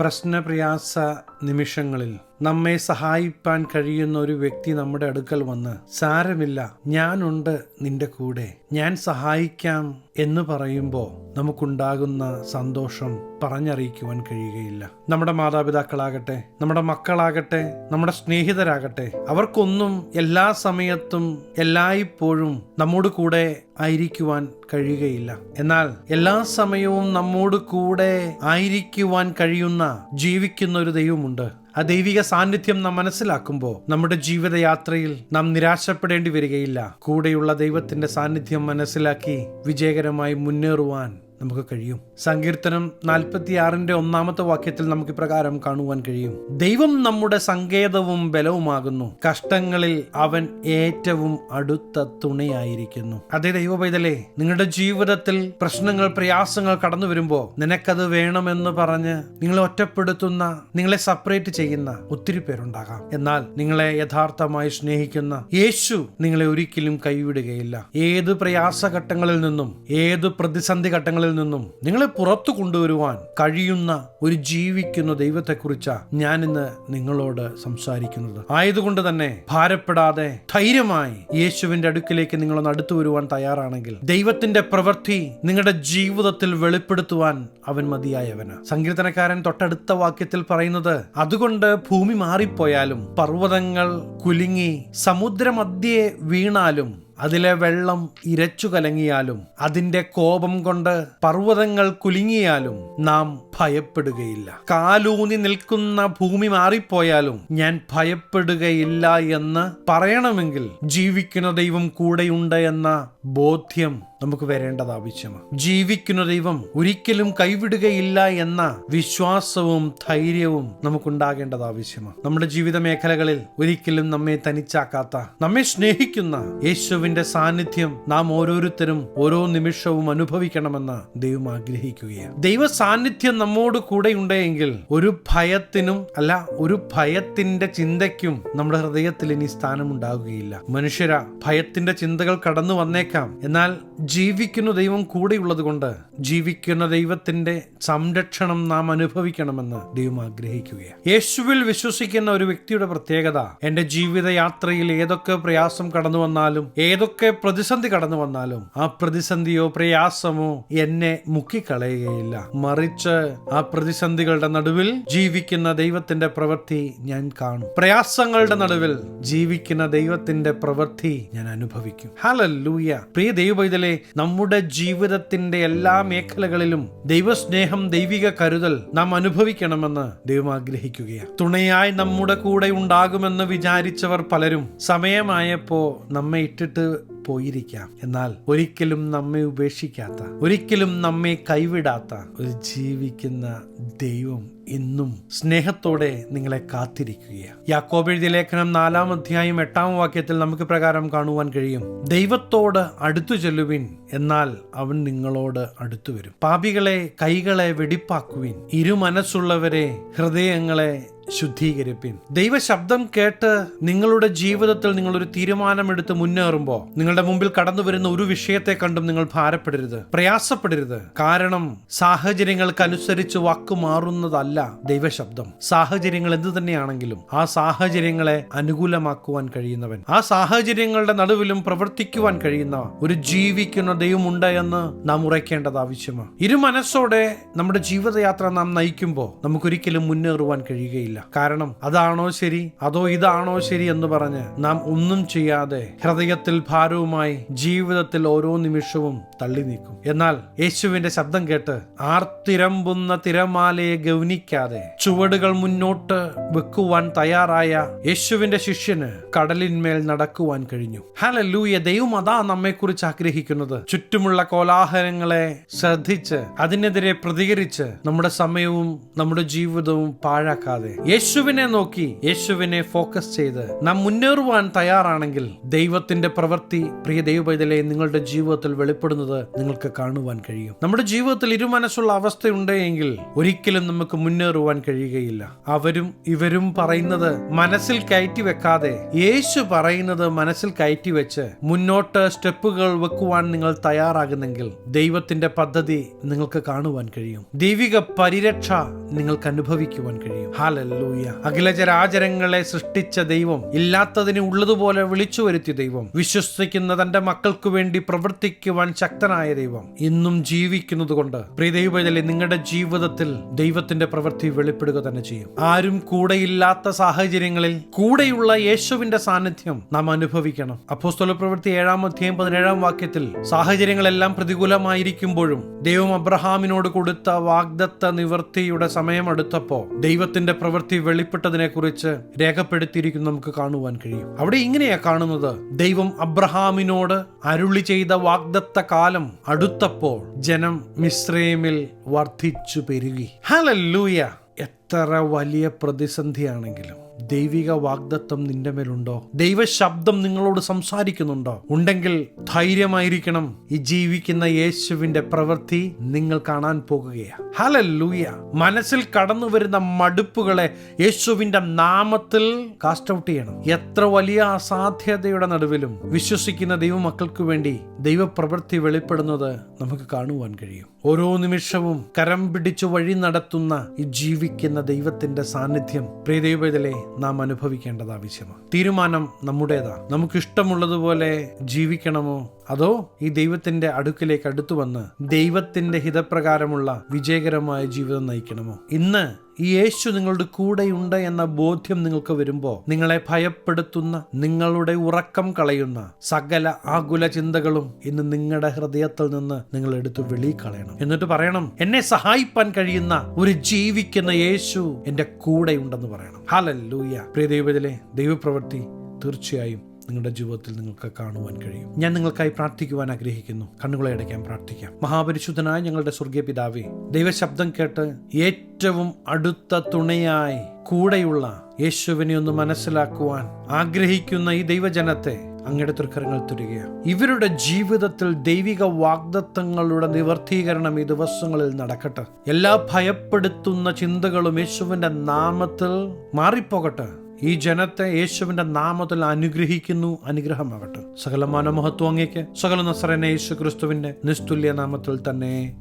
പ്രശ്നപ്രയാസ നിമിഷങ്ങളിൽ നമ്മെ സഹായിപ്പാൻ കഴിയുന്ന ഒരു വ്യക്തി നമ്മുടെ അടുക്കൽ വന്ന് സാരമില്ല ഞാനുണ്ട് നിന്റെ കൂടെ. ഞാൻ സഹായിക്കാം എന്ന് പറയുമ്പോൾ നമുക്കുണ്ടാകുന്ന സന്തോഷം പറഞ്ഞറിയിക്കുവാൻ കഴിയുകയില്ല. നമ്മുടെ മാതാപിതാക്കളാകട്ടെ നമ്മുടെ മക്കളാകട്ടെ നമ്മുടെ സ്നേഹിതരാകട്ടെ അവർക്കൊന്നും എല്ലാ സമയത്തും എല്ലായ്പ്പോഴും നമ്മോട് കൂടെ ആയിരിക്കുവാൻ കഴിയുകയില്ല. എന്നാൽ എല്ലാ സമയവും നമ്മോട് കൂടെ ആയിരിക്കുവാൻ കഴിയുന്ന ജീവിക്കുന്ന ഒരു ദൈവമുണ്ട്. ആ ദൈവിക സാന്നിധ്യം നാം മനസ്സിലാക്കുമ്പോൾ നമ്മുടെ ജീവിതയാത്രയിൽ നാം നിരാശപ്പെടേണ്ടി വരികയില്ല. കൂടെയുള്ള ദൈവത്തിന്റെ സാന്നിധ്യം മനസ്സിലാക്കി വിജയകരമായി മുന്നേറുവാൻ നമുക്ക് കഴിയും. സങ്കീർത്തനം നാൽപ്പത്തി ആറിന്റെ ഒന്നാമത്തെ വാക്യത്തിൽ നമുക്ക് ഇപ്രകാരം കാണുവാൻ കഴിയും. ദൈവം നമ്മുടെ സങ്കേതവും ബലവുമാകുന്നു. കഷ്ടങ്ങളിൽ അവൻ ഏറ്റവും അടുത്ത തുണയായിരിക്കുന്നു. അതേ ദൈവ പൈതലേ നിങ്ങളുടെ ജീവിതത്തിൽ പ്രശ്നങ്ങൾ പ്രയാസങ്ങൾ കടന്നു വരുമ്പോൾ നിനക്കത് വേണമെന്ന് പറഞ്ഞ് നിങ്ങളെ ഒറ്റപ്പെടുത്തുന്ന നിങ്ങളെ സെപ്പറേറ്റ് ചെയ്യുന്ന ഒത്തിരി പേരുണ്ടാകാം. എന്നാൽ നിങ്ങളെ യഥാർത്ഥമായി സ്നേഹിക്കുന്ന യേശു നിങ്ങളെ ഒരിക്കലും കൈവിടുകയില്ല. ഏത് പ്രയാസഘട്ടങ്ങളിൽ നിന്നും ഏത് പ്രതിസന്ധി ഘട്ടങ്ങളിൽ നിന്നും നിങ്ങളെ പുറത്തു കൊണ്ടുവരുവാൻ കഴിയുന്ന ഒരു ജീവിക്കുന്ന ദൈവത്തെക്കുറിച്ചാണ് ഞാൻ ഇന്ന് നിങ്ങളോട് സംസാരിക്കുന്നത്. ആയതുകൊണ്ട് തന്നെ ഭാരപ്പെടാതെ ധൈര്യമായി യേശുവിന്റെ അടുക്കിലേക്ക് നിങ്ങളൊന്ന് അടുത്തു വരുവാൻ തയ്യാറാണെങ്കിൽ ദൈവത്തിന്റെ പ്രവൃത്തി നിങ്ങളുടെ ജീവിതത്തിൽ വെളിപ്പെടുത്തുവാൻ അവൻ മതിയായവന്. സങ്കീർത്തനക്കാരൻ തൊട്ടടുത്ത വാക്യത്തിൽ പറയുന്നത് അതുകൊണ്ട് ഭൂമി മാറിപ്പോയാലും പർവതങ്ങൾ കുലുങ്ങി സമുദ്രമധ്യേ വീണാലും അതിലെ വെള്ളം ഇരച്ചു കലങ്ങിയാലും അതിന്റെ കോപം കൊണ്ട് പർവതങ്ങൾ കുലുങ്ങിയാലും നാം ഭയപ്പെടുകയില്ല. കാലൂന്നി നിൽക്കുന്ന ഭൂമി മാറിപ്പോയാലും ഞാൻ ഭയപ്പെടുകയില്ല എന്ന് പറയണമെങ്കിൽ ജീവിക്കുന്ന ദൈവം കൂടെയുണ്ട് എന്ന ബോധ്യം നമുക്ക് വരേണ്ടത് ആവശ്യമാണ്. ജീവിക്കുന്ന ദൈവം ഒരിക്കലും കൈവിടുകയില്ല എന്ന വിശ്വാസവും ധൈര്യവും നമുക്കുണ്ടാകേണ്ടത് ആവശ്യമാണ്. നമ്മുടെ ജീവിത മേഖലകളിൽ ഒരിക്കലും നമ്മെ തനിച്ചാക്കാത്ത നമ്മെ സ്നേഹിക്കുന്ന യേശുവിന്റെ സാന്നിധ്യം നാം ഓരോരുത്തരും ഓരോ നിമിഷവും അനുഭവിക്കണമെന്ന് ദൈവം ആഗ്രഹിക്കുകയാണ്. ദൈവ സാന്നിധ്യം നമ്മോട് കൂടെ ഉണ്ടെങ്കിൽ ഒരു ഭയത്തിനും അല്ല ഒരു ഭയത്തിന്റെ ചിന്തയ്ക്കും നമ്മുടെ ഹൃദയത്തിൽ ഇനി സ്ഥാനമുണ്ടാകുകയില്ല. മനുഷ്യരാ ഭയത്തിന്റെ ചിന്തകൾ കടന്നു വന്നേക്കാം. എന്നാൽ ജീവിക്കുന്ന ദൈവം കൂടെയുള്ളത് കൊണ്ട് ജീവിക്കുന്ന ദൈവത്തിന്റെ സംരക്ഷണം നാം അനുഭവിക്കണമെന്ന് ദൈവം ആഗ്രഹിക്കുകയാണ്. യേശുവിൽ വിശ്വസിക്കുന്ന ഒരു വ്യക്തിയുടെ പ്രത്യേകത എന്റെ ജീവിതയാത്രയിൽ ഏതൊക്കെ പ്രയാസം കടന്നു വന്നാലും ഏതൊക്കെ പ്രതിസന്ധി കടന്നു വന്നാലും ആ പ്രതിസന്ധിയോ പ്രയാസമോ എന്നെ മുക്കിക്കളയുകയില്ല. മറിച്ച് ആ പ്രതിസന്ധികളുടെ നടുവിൽ ജീവിക്കുന്ന ദൈവത്തിന്റെ പ്രവൃത്തി ഞാൻ കാണും. പ്രയാസങ്ങളുടെ നടുവിൽ ജീവിക്കുന്ന ദൈവത്തിന്റെ പ്രവൃത്തി ഞാൻ അനുഭവിക്കും. ഹലല്ലൂയ. പ്രിയ ദൈവപൈതലെ നമ്മുടെ ജീവിതത്തിന്റെ എല്ലാ മേഖലകളിലും ദൈവസ്നേഹം ദൈവിക കരുതൽ നാം അനുഭവിക്കണമെന്ന് ദൈവം ആഗ്രഹിക്കുകയാണ്. തുണയായി നമ്മുടെ കൂടെ ഉണ്ടാകുമെന്ന് വിചാരിച്ചവർ പലരും സമയമായപ്പോ നമ്മെ ഇട്ടിട്ട് പോയിരിക്കാം. എന്നാൽ ഒരിക്കലും നമ്മെ ഉപേക്ഷിക്കാത്ത ഒരിക്കലും നമ്മെ കൈവിടാത്ത ഒരു ജീവിക്കുന്ന ദൈവം ഇന്നും സ്നേഹത്തോടെ നിങ്ങളെ കാത്തിരിക്കുകയാണ്. യാക്കോബ് എഴുതിയ ലേഖനം നാലാം അധ്യായം എട്ടാം വാക്യത്തിൽ നമുക്ക് പ്രകാരം കാണുവാൻ കഴിയും. ദൈവത്തോട് അടുത്തു ചെല്ലുവിൻ എന്നാൽ അവൻ നിങ്ങളോട് അടുത്തു വരും. പാപികളെ കൈകളെ വെടിപ്പാക്കുവിൻ. ഇരുമനസ്സുള്ളവരെ ഹൃദയങ്ങളെ ശുദ്ധീകരിപ്പിൻ. ദൈവശബ്ദം കേട്ട് നിങ്ങളുടെ ജീവിതത്തിൽ നിങ്ങളൊരു തീരുമാനമെടുത്ത് മുന്നേറുമ്പോൾ നിങ്ങളുടെ മുമ്പിൽ കടന്നു വരുന്ന ഒരു വിഷയത്തെ കണ്ടും നിങ്ങൾ ഭാരപ്പെടരുത് പ്രയാസപ്പെടരുത്. കാരണം സാഹചര്യങ്ങൾക്കനുസരിച്ച് വാക്കു മാറുന്നതല്ല ദൈവശബ്ദം. സാഹചര്യങ്ങൾ എന്തു തന്നെയാണെങ്കിലും ആ സാഹചര്യങ്ങളെ അനുകൂലമാക്കുവാൻ കഴിയുന്നവൻ. ആ സാഹചര്യങ്ങളുടെ നടുവിലും പ്രവർത്തിക്കുവാൻ കഴിയുന്ന ഒരു ജീവിക്കുന്ന ദൈവമുണ്ട് എന്ന് നാം ഉറയ്ക്കേണ്ടത് ആവശ്യമാണ്. ഇരു മനസ്സോടെ നമ്മുടെ ജീവിതയാത്ര നാം നയിക്കുമ്പോൾ നമുക്കൊരിക്കലും മുന്നേറുവാൻ കഴിയുകയില്ല. കാരണം അതാണോ ശരി? അതോ ഇതാണോ ശരി എന്ന് പറഞ്ഞ് നാം ഒന്നും ചെയ്യാതെ ഹൃദയത്തിൽ ഭാരവുമായി ജീവിതത്തിൽ ഓരോ നിമിഷവും തള്ളി നീക്കും. എന്നാൽ യേശുവിന്റെ ശബ്ദം കേട്ട് ആർത്തിരമ്പുന്ന തിരമാലയെ ഗൗനിക്കാതെ ചുവടുകൾ മുന്നോട്ട് വെക്കുവാൻ തയ്യാറായ യേശുവിന്റെ ശിഷ്യന് കടലിന്മേൽ നടക്കുവാൻ കഴിഞ്ഞു. ഹലല്ലൂയ! ദൈവം അതാ നമ്മെക്കുറിച്ച് ആഗ്രഹിക്കുന്നത്. ചുറ്റുമുള്ള കോലാഹലങ്ങളെ ശ്രദ്ധിച്ച് അതിനെതിരെ പ്രതികരിച്ച് നമ്മുടെ സമയവും നമ്മുടെ ജീവിതവും പാഴാക്കാതെ യേശുവിനെ നോക്കി യേശുവിനെ ഫോക്കസ് ചെയ്ത് നാം മുന്നേറുവാൻ തയ്യാറാണെങ്കിൽ ദൈവത്തിന്റെ പ്രവൃത്തി പ്രിയ ദൈവപൈതലെ നിങ്ങളുടെ ജീവിതത്തിൽ വെളിപ്പെടുന്നത് നിങ്ങൾക്ക് കാണുവാൻ കഴിയും. നമ്മുടെ ജീവിതത്തിൽ ഇരുമനസ്സുള്ള അവസ്ഥയുണ്ടെങ്കിൽ ഒരിക്കലും നമുക്ക് മുന്നേറുവാൻ കഴിയുകയില്ല. അവരും ഇവരും പറയുന്നത് മനസ്സിൽ കയറ്റി വെക്കാതെ യേശു പറയുന്നത് മനസ്സിൽ കയറ്റി വെച്ച് മുന്നോട്ട് സ്റ്റെപ്പുകൾ വെക്കുവാൻ നിങ്ങൾ തയ്യാറാകുന്നെങ്കിൽ ദൈവത്തിന്റെ പദ്ധതി നിങ്ങൾക്ക് കാണുവാൻ കഴിയും. ദൈവിക പരിരക്ഷ നിങ്ങൾക്ക് അനുഭവിക്കുവാൻ കഴിയും. ഹാലല്ലൂയ. അഖിലചരാചരങ്ങളെ സൃഷ്ടിച്ച ദൈവം ഇല്ലാത്തതിനെ ഉള്ളതുപോലെ വിളിച്ചു വരുത്തിയ ദൈവം വിശ്വസിക്കുന്ന തന്റെ മക്കൾക്ക് വേണ്ടി പ്രവർത്തിക്കുവാൻ ശക്തനായ ദൈവം ഇന്നും ജീവിക്കുന്നത് കൊണ്ട്. പ്രിയ ദൈവജലെ നിങ്ങളുടെ ജീവിതത്തിൽ ദൈവത്തിന്റെ പ്രവൃത്തി വെളിപ്പെടുക തന്നെ ചെയ്യും. ആരും കൂടെയില്ലാത്ത സാഹചര്യങ്ങളിൽ കൂടെയുള്ള യേശുവിന്റെ സാന്നിധ്യം നാം അനുഭവിക്കണം. അപ്പോസ്തല പ്രവൃത്തി ഏഴാം അധ്യായം പതിനേഴാം വാക്യത്തിൽ സാഹചര്യങ്ങളെല്ലാം പ്രതികൂലമായിരിക്കുമ്പോഴും ദൈവം അബ്രഹാമിനോട് കൊടുത്ത വാഗ്ദത്ത നിവൃത്തിയുടെ സമയം അടുത്തപ്പോ ദൈവത്തിന്റെ പ്രവൃത്തി വെളിപ്പെട്ടതിനെ കുറിച്ച് രേഖപ്പെടുത്തിയിരിക്കുന്നു നമുക്ക് കാണുവാൻ കഴിയും. അവിടെ ഇങ്ങനെയാ കാണുന്നത്. ദൈവം അബ്രഹാമിനോട് അരുളി ചെയ്ത വാഗ്ദത്ത കാലം അടുത്തപ്പോൾ ജനം മിശ്രൈമിൽ വർദ്ധിച്ചു പെരുകി. ഹലല്ലൂയ. എത്ര വലിയ പ്രതിസന്ധിയാണെങ്കിലും. ദൈവിക വാഗ്ദത്വം നിന്റെ മേലുണ്ടോ? ദൈവ ശബ്ദം നിങ്ങളോട് സംസാരിക്കുന്നുണ്ടോ? ഉണ്ടെങ്കിൽ ധൈര്യമായിരിക്കണം. ഈ ജീവിക്കുന്ന യേശുവിന്റെ പ്രവൃത്തി നിങ്ങൾ കാണാൻ പോകുകയാണ്. ഹലല്ലൂയ മനസ്സിൽ കടന്നു വരുന്ന മടുപ്പുകളെ യേശുവിന്റെ നാമത്തിൽ കാസ്റ്റ് ഔട്ട് ചെയ്യണം. എത്ര വലിയ അസാധ്യതയുടെ നടുവിലും വിശ്വസിക്കുന്ന ദൈവമക്കൾക്ക് വേണ്ടി ദൈവപ്രവൃത്തി വെളിപ്പെടുന്നത് നമുക്ക് കാണുവാൻ കഴിയും. ഓരോ നിമിഷവും കരം പിടിച്ചു വഴി നടത്തുന്ന ഈ ജീവിക്കുന്ന ദൈവത്തിന്റെ സാന്നിധ്യം. പ്രിയദൈവത്തിലെ നാം അനുഭവിക്കേണ്ടത് ആവശ്യമാണ്. തീരുമാനം നമ്മുടേതാണ് നമുക്ക് ഇഷ്ടമുള്ളതുപോലെ ജീവിക്കണമോ? അതോ ഈ ദൈവത്തിന്റെ അടുക്കിലേക്ക് അടുത്തു വന്ന് ദൈവത്തിന്റെ ഹിതപ്രകാരമുള്ള വിജയകരമായ ജീവിതം നയിക്കണമോ? ഇന്ന് ഈ യേശു നിങ്ങളുടെ കൂടെയുണ്ട് എന്ന ബോധ്യം നിങ്ങൾക്ക് വരുമ്പോൾ നിങ്ങളെ ഭയപ്പെടുത്തുന്ന നിങ്ങളുടെ ഉറക്കം കളയുന്ന സകല ആകുല ചിന്തകളും ഇന്ന് നിങ്ങളുടെ ഹൃദയത്തിൽ നിന്ന് നിങ്ങൾ എടുത്ത് വെളി കളയണം എന്നിട്ട് പറയണം എന്നെ സഹായിപ്പാൻ കഴിയുന്ന ഒരു ജീവിക്കുന്ന യേശു എന്റെ കൂടെയുണ്ടെന്ന് പറയണം. ഹാലല്ലൂയ. പ്രിയ ദൈവത്തിലെ ദൈവപ്രവൃത്തി തീർച്ചയായും നിങ്ങളുടെ ജീവിതത്തിൽ നിങ്ങൾക്ക് കാണുവാൻ കഴിയും. ഞാൻ നിങ്ങൾക്കായി പ്രാർത്ഥിക്കുവാൻ ആഗ്രഹിക്കുന്നു. കണ്ണുകളെ അടയ്ക്കാൻ പ്രാർത്ഥിക്കാം. മഹാപരിശുദ്ധനായ ഞങ്ങളുടെ സ്വർഗീയ പിതാവേ ദൈവശബ്ദം കേട്ട് ഏറ്റവും അടുത്ത തുണയായി കൂടെയുള്ള യേശുവിനെ ഒന്ന് മനസ്സിലാക്കുവാൻ ആഗ്രഹിക്കുന്ന ഈ ദൈവജനത്തെ അങ്ങയുടെ തൃക്കരങ്ങൾ തുരുകയാണ് ഇവരുടെ ജീവിതത്തിൽ ദൈവിക വാഗ്ദത്തങ്ങളുടെ നിവർത്തീകരണം ഈ ദിവസങ്ങളിൽ നടക്കട്ടെ. എല്ലാ ഭയപ്പെടുത്തുന്ന ചിന്തകളും യേശുവിന്റെ നാമത്തിൽ മാറിപ്പോകട്ടെ. ഈ ജനത്തെ യേശുവിന്റെ നാമത്തിൽ അനുഗ്രഹിക്കുന്നു അനുഗ്രഹമാകട്ടെ. സകല മനോമഹത്വം അങ്ങേക്ക്. സകല നസറനെ യേശു ക്രിസ്തുവിന്റെ നിസ്തുല്യ നാമത്തിൽ തന്നെ.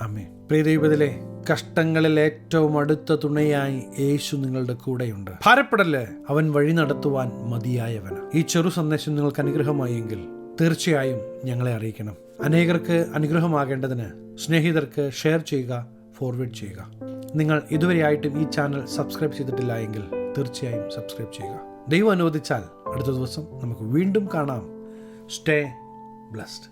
അമേ പ്രീതീപതിലെ കഷ്ടങ്ങളിൽ ഏറ്റവും അടുത്ത തുണയായി യേശു നിങ്ങളുടെ കൂടെയുണ്ട്. ഭാരപ്പെടല്ലേ അവൻ വഴി നടത്തുവാൻ മതിയായവന്. ഈ ചെറു സന്ദേശം നിങ്ങൾക്ക് അനുഗ്രഹമായെങ്കിൽ തീർച്ചയായും ഞങ്ങളെ അറിയിക്കണം. അനേകർക്ക് അനുഗ്രഹമാകേണ്ടതിന് സ്നേഹിതർക്ക് ഷെയർ ചെയ്യുക ഫോർവേഡ് ചെയ്യുക. നിങ്ങൾ ഇതുവരെയായിട്ടും ഈ ചാനൽ സബ്സ്ക്രൈബ് ചെയ്തിട്ടില്ല എങ്കിൽ തീർച്ചയായും സബ്സ്ക്രൈബ് ചെയ്യുക. ദൈവം അനുവദിച്ചാൽ അടുത്ത ദിവസം നമുക്ക് വീണ്ടും കാണാം. Stay blessed